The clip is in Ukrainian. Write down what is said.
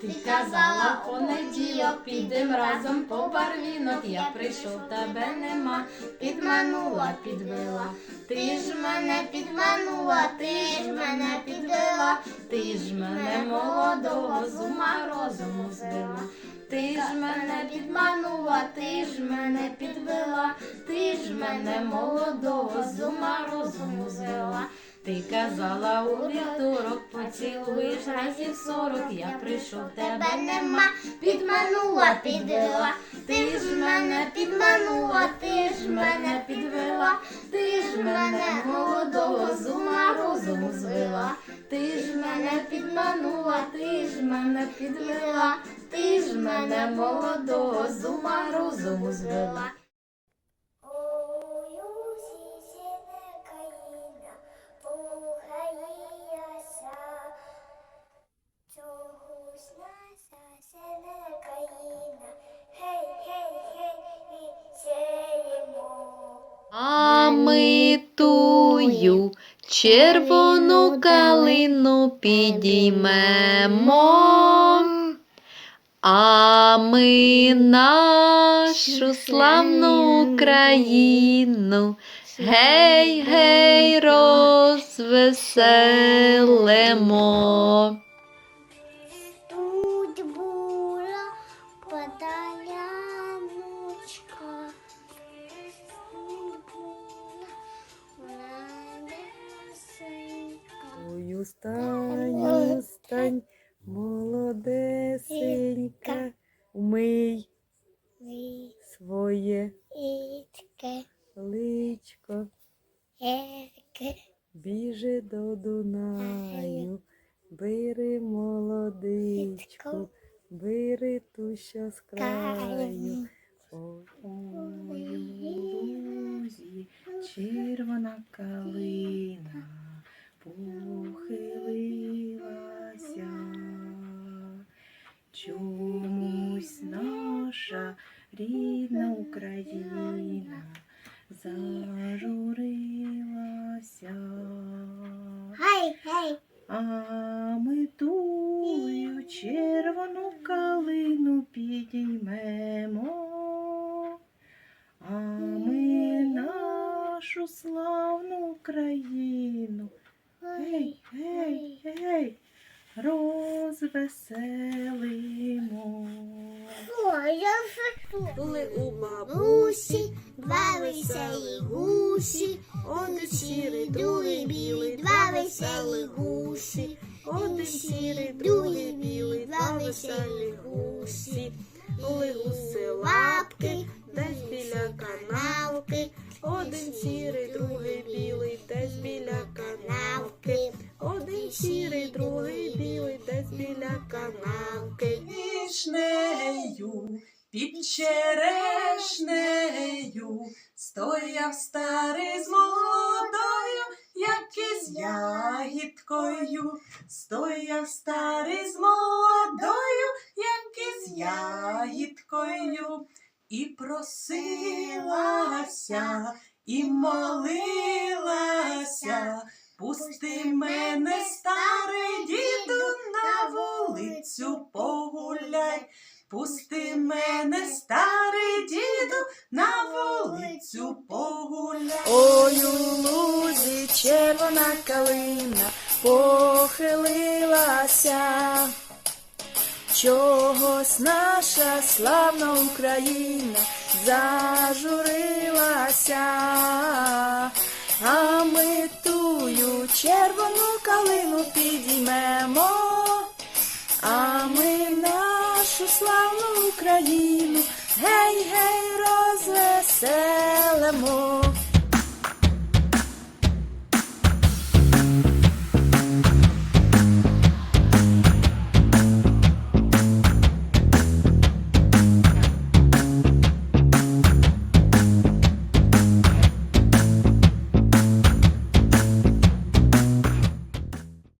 казала понеділок, підем разом по барвінок. Я прийшов, тебе нема, підманула, підвела. Ти ж мене підманула, ти ж мене підвела, ти ж мене молодого з ума розуму збила. Ти ж мене підманула, ти ж мене підвела, ти ж мене молодого з ума розуму звела. Ти казала у вівторок, поцілуєш разів сорок, я прийшов, тебе нема, підманула, підвела, ти ж мене підманула, ти ж мене підвела, ти ж мене молодого з ума розуму звела, ти ж мене підманула, ти ж мене підвела, ти ж мене молодого з ума розуму звела. А червону калину підіймемо, а ми нашу славну Україну гей, гей, розвеселимо. Ой, устань, устань, молодесенька, умий своє личко, біжи до Дунаю, бери молодичку, бери ту, що з краю. Ой, лузі червона калина похилилася. Чомусь наша рідна Україна зажурилася. А ми тую червону калину підіймемо, а ми нашу славну Україну. Гей, гей, гей, розвеселимо. Були у бабусі, два веселі гусі, один сірий, другий білий, два веселі гусі, один сірий, другий білий, два веселі гусі, були гуси лапки, Між нею, під черешнею, стояв старий з молодою, як із ягідкою, стояв старий з молодою, як із ягідкою, і просилася, і молилася. Пусти мене, старий діду, на вулицю погуляй. Пусти мене, старий діду, на вулицю погуляй. Ой, у лузі червона калина похилилася. Чогось наша славна Україна зажурилася, а ми тую червону калину підіймемо, а ми нашу славну Україну гей, гей, розвеселимо.